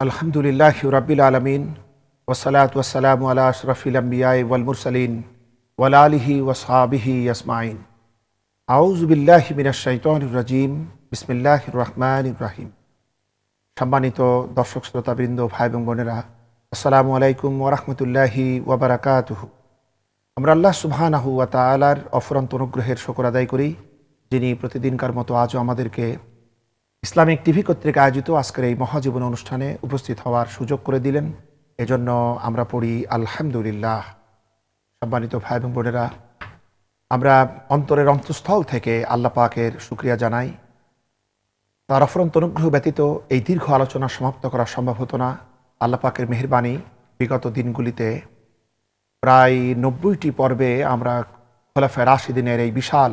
আলহামদুলিল্লাহ রবিল আলমিন ওসালাত ওসালাম আলা আশরফিল আম্বিয়াই ওয়াল মুরসালিন, ওয়াল আলিহি ওয়াসাবিহি আসমাইন রাজিম বিসমিল্লাহ রহমান ইব্রাহিম সম্মানিত দর্শক শ্রোতাবৃন্দ, ভাই এবং বোনেরা, আসসালামু আলাইকুম ওরহমতুল্লাহি ওবরাকাতুহু আমরা আল্লাহ সুবহানাহু ওয়া তাআলার অফুরন্ত অনুগ্রহের শকর আদায় করি, যিনি প্রতিদিনকার মতো আজও আমাদেরকে ইসলামিক টিভি কর্তৃক আয়োজিত আজকের এই মহাজীবন অনুষ্ঠানে উপস্থিত হওয়ার সুযোগ করে দিলেন। এজন্য আমরা পড়ি আলহামদুলিল্লাহ। সম্মানিত ভাই এবং বোনেরা, আমরা অন্তরের অন্তঃস্থল থেকে আল্লাহ পাকের শুক্রিয়া জানাই। তার অফরন্ত অনুগ্রহ ব্যতীত এই দীর্ঘ আলোচনা সমাপ্ত করা সম্ভব হতো না। আল্লাহ পাকের মেহরবানি বিগত দিনগুলিতে প্রায় নব্বইটি পর্বে আমরা খোলাফে রাশিদিনের এই বিশাল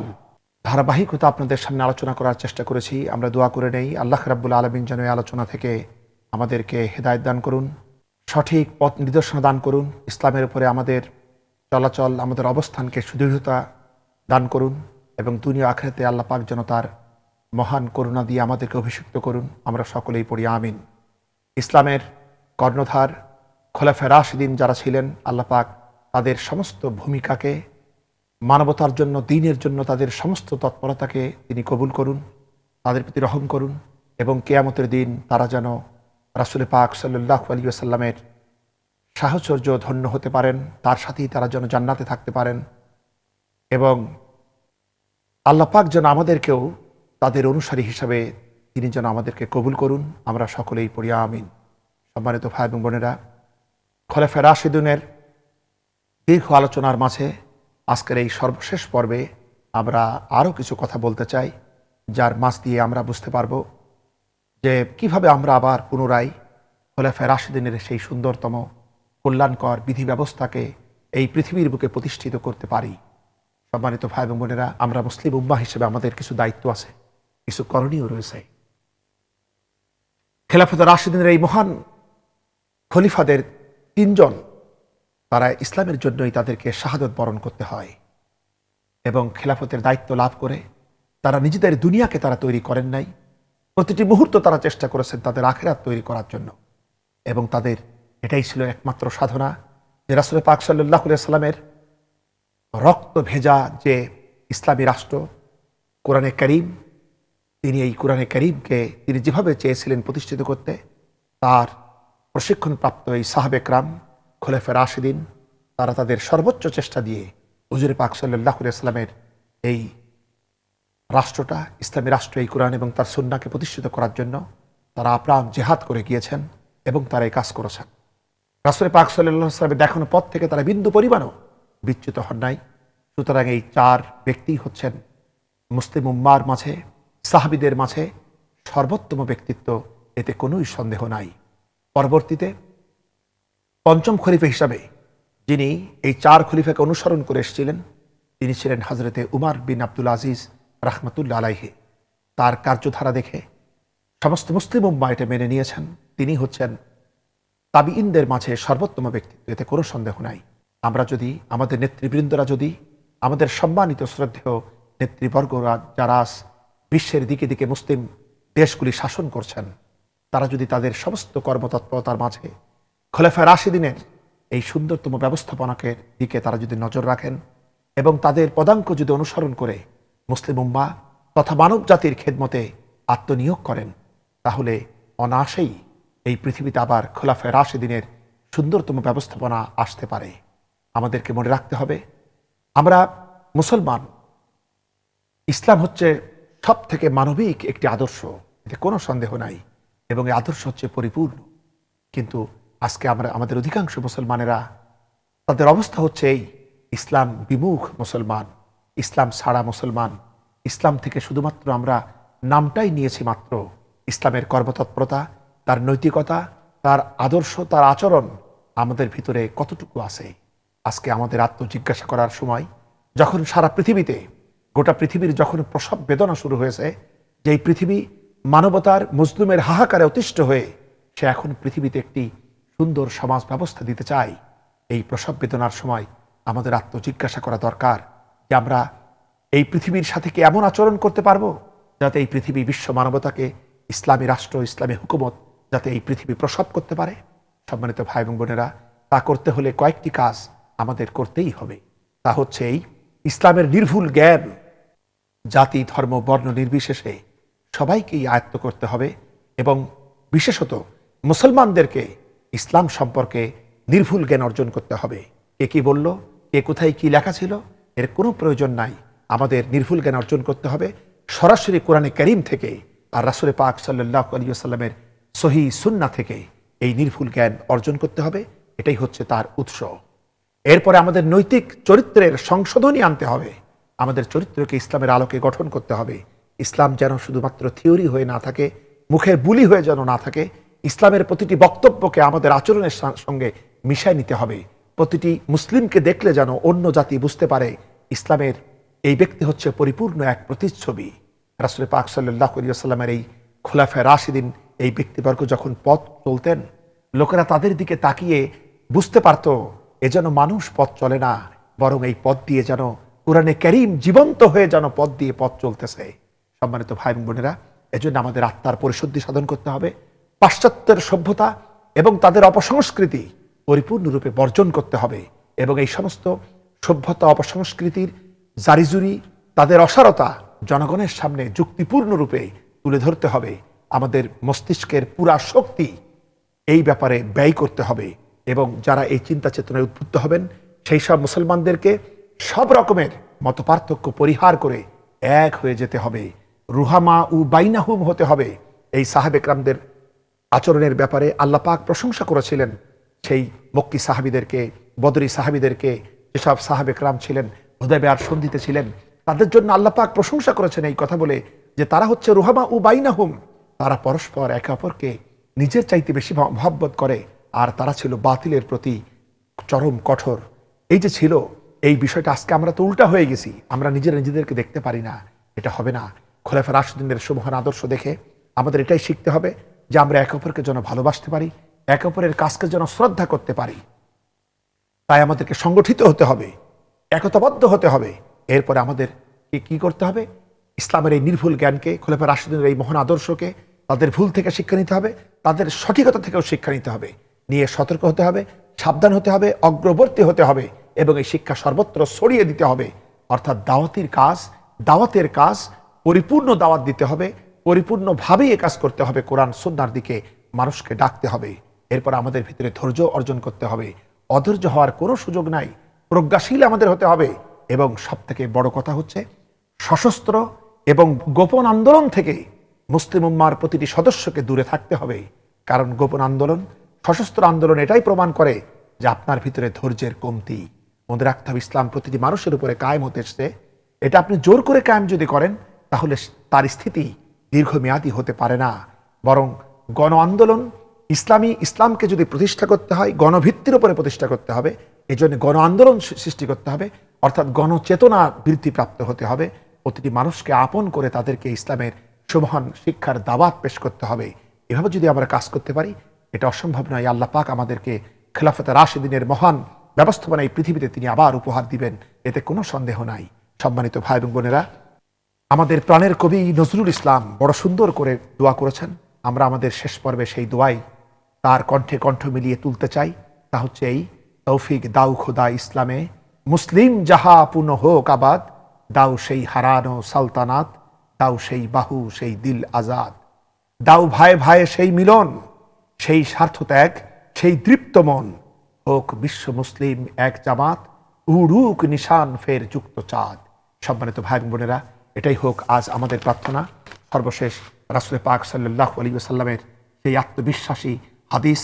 ধারাবাহিকতা আপনাদের সামনে আলোচনা করার চেষ্টা করেছি। আমরা দোয়া করে নেই। আল্লাহ রাব্বুল আলমিন যেন এই আলোচনা থেকে আমাদেরকে হেদায়ত দান করুন, সঠিক পথ নিদর্শন দান করুন, ইসলামের উপরে আমাদের চলাচল, আমাদের অবস্থানকে সুদৃঢ়তা দান করুন এবং দুনিয়া আখড়াতে আল্লাহ পাক যেন তার মহান করুণা দিয়ে আমাদেরকে অভিষিক্ত করুন। আমরা সকলেই পড়ি, আমিন। ইসলামের কর্ণধার খোলাফে রাশিদিন যারা ছিলেন, আল্লাহ পাক তাদের সমস্ত ভূমিকাকে মানবতার জন্য, দিনের জন্য তাদের সমস্ত তৎপরতাকে তিনি কবুল করুন, তাদের প্রতি রহম করুন এবং কেয়ামতের দিন তারা যেন রাসুল পাক সাল্লাহ আলী আসাল্লামের সাহচর্য ধন্য হতে পারেন, তার সাথেই তারা যেন জান্নাতে থাকতে পারেন এবং আল্লাহ পাক যেন আমাদেরকেও তাদের অনুসারী হিসাবে তিনি যেন আমাদেরকে কবুল করুন। আমরা সকলেই পড়িয়া আমিন। সম্মানিত ভাই এবং বোনেরা, খলেফে রাশিদুনের দীর্ঘ আলোচনার মাঝে আজকের এই সর্বশেষ পর্বে আমরা আরও কিছু কথা বলতে চাই, যার মাছ দিয়ে আমরা বুঝতে পারব যে কীভাবে আমরা আবার পুনরায় খোলাফে রাশিদিনের সেই সুন্দরতম, কল্যাণকর বিধি ব্যবস্থাকে এই পৃথিবীর বুকে প্রতিষ্ঠিত করতে পারি। সম্মানিত ভাই এবং বোনেরা, আমরা মুসলিম উম্মা হিসেবে আমাদের কিছু দায়িত্ব আছে, কিছু করণীয় রয়েছে। খেলাফত রাশিদিনের এই মহান খলিফাদের তিনজন তারা ইসলামের জন্যই তাদেরকে শাহাদত বরণ করতে হয় এবং খেলাফতের দায়িত্ব লাভ করে তারা নিজেদের দুনিয়াকে তারা তৈরি করেন নাই। প্রতিটি মুহূর্ত তারা চেষ্টা করেছেন তাদের আখেরাত তৈরি করার জন্য। এবং তাদের এটাই ছিল একমাত্র সাধনা যে রাসুল পাক সাল্লাহ সাল্লামের রক্ত ভেজা যে ইসলামী রাষ্ট্র, কোরআনে করিম, তিনি এই কোরআনে করিমকে তিনি যেভাবে চেয়েছিলেন প্রতিষ্ঠিত করতে, তার প্রশিক্ষণপ্রাপ্ত এই সাহাবেকরাম খোলেফে রাশিদিন, তারা তাদের সর্বোচ্চ চেষ্টা দিয়ে হুজুর পাক সাল্লাহ ইসলামের এই রাষ্ট্রটা, ইসলামী রাষ্ট্র, এই কোরআন এবং তার সুন্নাকে প্রতিষ্ঠিত করার জন্য তারা আপ্রাণ জেহাদ করে গিয়েছেন এবং তারা এই কাজ করেছেন। রাসুল পাক সাল্লাহ ইসলামের দেখানো পথ থেকে তারা বিন্দু পরিমাণও বিচ্যুত হন নাই। সুতরাং এই চার ব্যক্তি হচ্ছেন মুসলিম উম্মার মাঝে, সাহাবিদের মাঝে সর্বোত্তম ব্যক্তিত্ব, এতে কোনোই সন্দেহ নাই। পরবর্তীতে পঞ্চম খলিফা হিসাবে যিনি এই চার খলিফাকে অনুসরণ করে এসেছিলেন, তিনি ছিলেন হজরতে উমার বিন আব্দুল আজিজ রাহমাতুল্লা আলাইহে। তার কার্যধারা দেখে সমস্ত মুসলিম উম্মা এটা মেনে নিয়েছেন। তিনি হচ্ছেন তাবিইনদের মাঝে সর্বোত্তম ব্যক্তিত্ব, এতে কোনো সন্দেহ নাই। আমরা যদি, আমাদের নেতৃবৃন্দরা যদি, আমাদের সম্মানিত শ্রদ্ধেয় নেতৃবর্গরা যারা বিশ্বের দিকে দিকে মুসলিম দেশগুলি শাসন করছেন, তারা যদি তাদের সমস্ত কর্মতৎপরতার মাঝে খোলেফা রাশিদিনের এই সুন্দরতম ব্যবস্থাপনাকে দিকে তারা যদি নজর রাখেন এবং তাদের পদাঙ্ক যদি অনুসরণ করে মুসলিম উম্মা তথা মানব জাতির খেদমতে আত্মনিয়োগ করেন, তাহলে অনায়াসেই এই পৃথিবীতে আবার খোলাফে রাশিদিনের সুন্দরতম ব্যবস্থাপনা আসতে পারে। আমাদেরকে মনে রাখতে হবে, আমরা মুসলমান, ইসলাম হচ্ছে সব থেকে মানবিক একটি আদর্শ, এতে কোনো সন্দেহ নাই এবং এই আদর্শ হচ্ছে পরিপূর্ণ। কিন্তু আজকে আমরা আমাদের অধিকাংশ মুসলমানেরা তাদের অবস্থা হচ্ছে এই, ইসলাম বিমুখ মুসলমান, ইসলাম ছাড়া মুসলমান। ইসলাম থেকে শুধুমাত্র আমরা নামটাই নিয়েছি মাত্র। ইসলামের কর্মতৎপরতা, তার নৈতিকতা, তার আদর্শ, তার আচরণ আমাদের ভিতরে কতটুকু আছে? আজকে আমাদের আত্মজিজ্ঞাসা করার সময়, যখন সারা পৃথিবীতে, গোটা পৃথিবীর যখন প্রসব বেদনা শুরু হয়েছে, যেই পৃথিবী মানবতার মুসলিমের হাহাকারে অতিষ্ঠ হয়ে, সে এখন পৃথিবীতে একটি সুন্দর সমাজ ব্যবস্থা দিতে চাই। এই প্রসব বেদনার সময় আমাদের আত্মজিজ্ঞাসা করা দরকার যে আমরা এই পৃথিবীর সাথে কি এমন আচরণ করতে পারব যাতে এই পৃথিবী বিশ্ব মানবতাকে, ইসলামী রাষ্ট্র, ইসলামী হুকুমত যাতে এই পৃথিবী প্রসব করতে পারে? সম্মানিত ভাই এবং বোনেরা, তা করতে হলে কয়েকটি কাজ আমাদের করতেই হবে। তা হচ্ছে এই ইসলামের নির্ভুল জ্ঞান, জাতি, ধর্ম, বর্ণ নির্বিশেষে সবাইকেই আয়ত্ত করতে হবে এবং বিশেষত মুসলমানদেরকে ইসলাম সম্পর্কে নির্ভুল জ্ঞান অর্জন করতে হবে। কে কি বলল? কে কোথায় কি লেখা ছিল? এর কোনো প্রয়োজন নাই। আমাদের নির্ভুল জ্ঞান অর্জন করতে হবে। সরাসরি কোরআনে করিম থেকে আর রাসুল পাক সাল্লাহ আলী সাল্লামের সহি সুন্না থেকে এই নির্ভুল জ্ঞান অর্জন করতে হবে। এটাই হচ্ছে তার উৎস। এরপরে আমাদের নৈতিক চরিত্রের সংশোধনী আনতে হবে। আমাদের চরিত্রকে ইসলামের আলোকে গঠন করতে হবে। ইসলাম যেন শুধুমাত্র থিওরি হয়ে না থাকে, মুখের বুলি হয়ে যেন না থাকে ইসলামের প্রতিটি বক্তব্যকে আমাদের আচরণের সঙ্গে মিশাই নিতে হবে। প্রতিটি মুসলিমকে দেখলে যেন অন্য জাতি বুঝতে পারে, ইসলামের এই ব্যক্তি হচ্ছে পরিপূর্ণ এক প্রতিচ্ছবি। রাসুল পাক সাল্লাহ এই খোলাফায় রাশিদিন এই ব্যক্তিবর্গ যখন পথ চলতেন, লোকেরা তাদের দিকে তাকিয়ে বুঝতে পারত, এ যেন মানুষ পথ চলে না, বরং এই পথ দিয়ে যেন কোরআনে করিম জীবন্ত হয়ে যেন পথ দিয়ে পথ চলতেছে। সম্মানিত ভাই বোনেরা, এজন্য আমাদের আত্মার পরিশুদ্ধি সাধন করতে হবে। পাশ্চাত্যের সভ্যতা এবং তাদের অপসংস্কৃতি পরিপূর্ণরূপে বর্জন করতে হবে এবং এই সমস্ত সভ্যতা অপসংস্কৃতির জারিজুরি, তাদের অসারতা জনগণের সামনে যুক্তিপূর্ণরূপে তুলে ধরতে হবে। আমাদের মস্তিষ্কের পুরা শক্তি এই ব্যাপারে ব্যয় করতে হবে এবং যারা এই চিন্তা চেতনায় উদ্বুদ্ধ হবেন, সেই সব মুসলমানদেরকে সব রকমের মত পার্থক্য পরিহার করে এক হয়ে যেতে হবে। রুহামা উ বাইনাহুম হতে হবে। এই সাহেবেকরামদের আচরণের ব্যাপারে আল্লাহ পাক প্রশংসা করেছিলেন। সেই মক্কি সাহাবিদেরকে, বদরি সাহাবিদেরকে, যেসব সাহাবেকরাম ছিলেন হুদাবেয়ার সন্ধিতে ছিলেন, তাদের জন্য আল্লাহ পাক প্রশংসা করেছেন এই কথা বলে যে তারা হচ্ছে রুহামা উ বাইনাহুম। তারা পরস্পর একে অপরকে নিজের চাইতে বেশি মহব্বত করে, আর তারা ছিল বাতিলের প্রতি চরম কঠোর। এই যে ছিল, এই বিষয়টা আজকে আমরা তো উল্টা হয়ে গেছি, আমরা নিজেরা নিজেদেরকে দেখতে পারি না, এটা হবে না। খোলাফা রাশুদ্দিনের সুমহান আদর্শ দেখে আমাদের এটাই শিখতে হবে যে আমরা একে অপরকে যেন ভালোবাসতে পারি, একে অপরের কাজকে যেন শ্রদ্ধা করতে পারি। তাই আমাদেরকে সংগঠিত হতে হবে, একতাবদ্ধ হতে হবে। এরপরে আমাদের কি করতে হবে? ইসলামের এই নির্ভুল জ্ঞানকে, খোলাফা রাশিদিনের এই মহান আদর্শকে তাদের ভুল থেকে শিক্ষা নিতে হবে, তাদের সঠিকতা থেকেও শিক্ষা নিতে হবে। নিয়ে সতর্ক হতে হবে, সাবধান হতে হবে, অগ্রবর্তী হতে হবে এবং এই শিক্ষা সর্বত্র ছড়িয়ে দিতে হবে। অর্থাৎ দাওয়াতির কাজ, দাওয়াতের কাজ পরিপূর্ণ দাওয়াত দিতে হবে পরিপূর্ণভাবেই এ কাজ করতে হবে কোরআন সুন্নার দিকে। মানুষকে ডাকতে হবে। এরপর আমাদের ভিতরে ধৈর্য অর্জন করতে হবে। অধৈর্য হওয়ার কোনো সুযোগ নাই। প্রজ্ঞাশীল আমাদের হতে হবে। এবং সব থেকে বড় কথা হচ্ছে, সশস্ত্র এবং গোপন আন্দোলন থেকে মুসলিম উম্মার প্রতিটি সদস্যকে দূরে থাকতে হবে। কারণ গোপন আন্দোলন, সশস্ত্র আন্দোলন এটাই প্রমাণ করে যে আপনার ভিতরে ধৈর্যের কমতি। মনে রাখতে হবে, ইসলাম প্রতিটি মানুষের উপরে কায়েম হতে এসছে। এটা আপনি জোর করে কায়েম যদি করেন, তাহলে তার স্থিতি দীর্ঘমেয়াদী হতে পারে না। বরং গণ আন্দোলন, ইসলামী ইসলামকে যদি প্রতিষ্ঠা করতে হয়, গণভিত্তির উপরে প্রতিষ্ঠা করতে হবে এই জন্য গণ আন্দোলন সৃষ্টি করতে হবে, অর্থাৎ গণচেতনা বৃদ্ধিপ্রাপ্ত হতে হবে, প্রতিটি মানুষকে আপন করে তাদেরকে ইসলামের সুমহান শিক্ষার দাওয়াত পেশ করতে হবে। এভাবে যদি আমরা কাজ করতে পারি, এটা অসম্ভব নয়। আল্লাহ পাক আমাদেরকে খেলাফতে রাশিদিনের মহান ব্যবস্থাপনা এই পৃথিবীতে তিনি আবার উপহার দিবেন, এতে কোনো সন্দেহ নাই। সম্মানিত ভাই এবং বোনেরা আমাদের প্রাণের কবি নজরুল ইসলাম বড় সুন্দর করে দোয়া করেছেন। আমরা আমাদের শেষ পর্বে সেই দোয়াই তার কণ্ঠে কণ্ঠ মিলিয়ে তুলতে চাই। তা হচ্ছে এই, তৌফিক দাউ খোদা ইসলামে, মুসলিম যাহা পুনঃ হোক আবাদ, দাও সেই হারানো সালতানাত, দাও সেই বাহু, সেই দিল আজাদ। দাও ভাই ভাই সেই মিলন, সেই স্বার্থ ত্যাগ, সেই দৃপ্ত মন। হোক বিশ্ব মুসলিম এক জামাত, উড়ুক নিশান ফের যুক্ত চাঁদ। সম্মানিত ভাই বোনেরা এটাই হোক, আজ আমাদের প্রার্থনা। সর্বশেষ রাসুল পাক সাল্লাহ আলী সাল্লামের সেই আত্মবিশ্বাসী হাদিস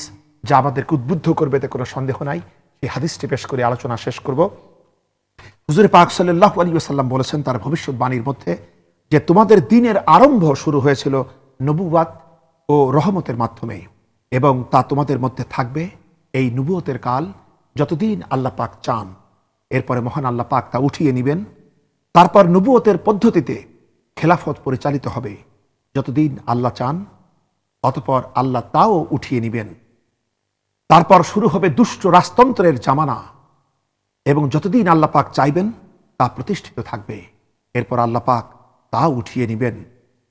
যা আমাদেরকে উদ্বুদ্ধ করবে এতে কোনো সন্দেহ নাই। সেই হাদিসটি পেশ করে আলোচনা শেষ করব। হুজুর পাক সাল্লাহ আলী সাল্লাম বলেছেন, তার ভবিষ্যৎবাণীর মধ্যে যে তোমাদের দিনের আরম্ভ শুরু হয়েছিল নবুয়াত ও রহমতের মাধ্যমে এবং তা তোমাদের মধ্যে থাকবে এই নবুয়তের কাল যতদিন আল্লাহ পাক চান। এরপরে মহান আল্লাহ পাক তা উঠিয়ে নেবেন। তারপর নবুয়তের পদ্ধতিতে খেলাফত পরিচালিত হবে। যতদিন আল্লাহ চান, অতপর আল্লাহ তাও উঠিয়ে নেবেন। তারপর শুরু হবে দুষ্ট রাজতন্ত্রের জামানা এবং যতদিন আল্লাহ পাক চাইবেন, তা প্রতিষ্ঠিত থাকবে। এরপর আল্লাহ পাক তা উঠিয়ে নেবেন।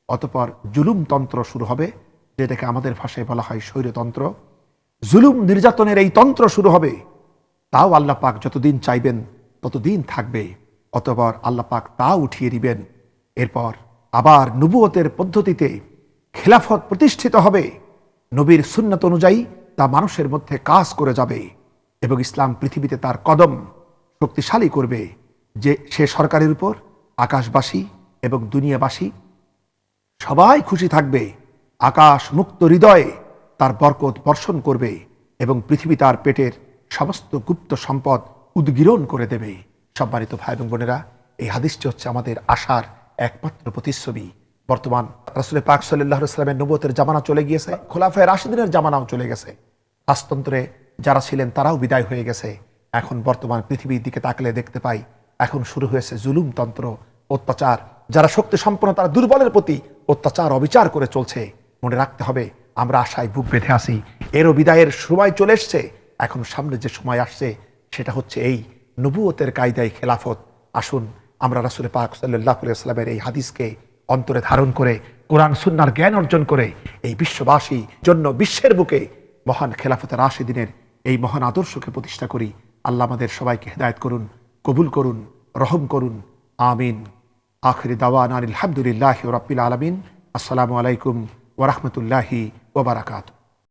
অতপর জুলুমতন্ত্র শুরু হবে, যেটাকে আমাদের ভাষায় বলা হয় স্বৈরতন্ত্র। জুলুম নির্যাতনের এই তন্ত্র শুরু হবে, তাও আল্লাহ পাক যতদিন চাইবেন, ততদিন থাকবে। অতবার আল্লাপাক তা উঠিয়ে দিবেন। এরপর আবার নবুয়তের পদ্ধতিতে খেলাফত প্রতিষ্ঠিত হবে। নবীর সুন্নত অনুযায়ী তা মানুষের মধ্যে কাজ করে যাবে এবং ইসলাম পৃথিবীতে তার কদম শক্তিশালী করবে যে সে সরকারের উপর, আকাশবাসী এবং দুনিয়াবাসী সবাই খুশি থাকবে, আকাশ মুক্ত হৃদয়ে তার বরকত বর্ষণ করবে এবং পৃথিবী তার পেটের সমস্ত গুপ্ত সম্পদ উদ্গীরণ করে দেবে। সম্মানিত ভাই এবং বোনেরা, এই হাদিসটি হচ্ছে আমাদের আশার একমাত্র প্রতিচ্ছবি। বর্তমান রাসুলের পাক সাল্লাহ ইসলামের নবতের জামানা চলে গিয়েছে, খোলাফায় রাশিদিনের জামানাও চলে গেছে। রাজতন্ত্রে যারা ছিলেন তারাও বিদায় হয়ে গেছে। এখন বর্তমান পৃথিবীর দিকে তাকলে দেখতে পাই, এখন শুরু হয়েছে জুলুমতন্ত্র অত্যাচার। যারা শক্তি সম্পন্ন, তারা দুর্বলের প্রতি অত্যাচার, অবিচার করে চলছে। মনে রাখতে হবে, আমরা আশায় বুক বেঁধে আসি এরও বিদায়ের সময় চলে এসছে। এখন সামনে যে সময় আসছে, সেটা হচ্ছে এই নবুয়তের কায়দায় খেলাফত। আসুন, আমরা রাসুল পাক সাল্লাহ এই হাদিসকে অন্তরে ধারণ করে, কোরআন, সুন্নার জ্ঞান অর্জন করে, এই বিশ্ববাসী জন্য বিশ্বের বুকে মহান খেলাফতের আশি দিনের এই মহান আদর্শকে প্রতিষ্ঠা করি। আল্লাহ আমাদের সবাইকে হেদায়ত করুন, কবুল করুন, রহম করুন। আমিন। আখরি দাওয়ান আলহামদুলিল্লাহ রবিল আলমিন। আসসালামু আলাইকুম ওরহমতুল্লাহি ওবরাকাতু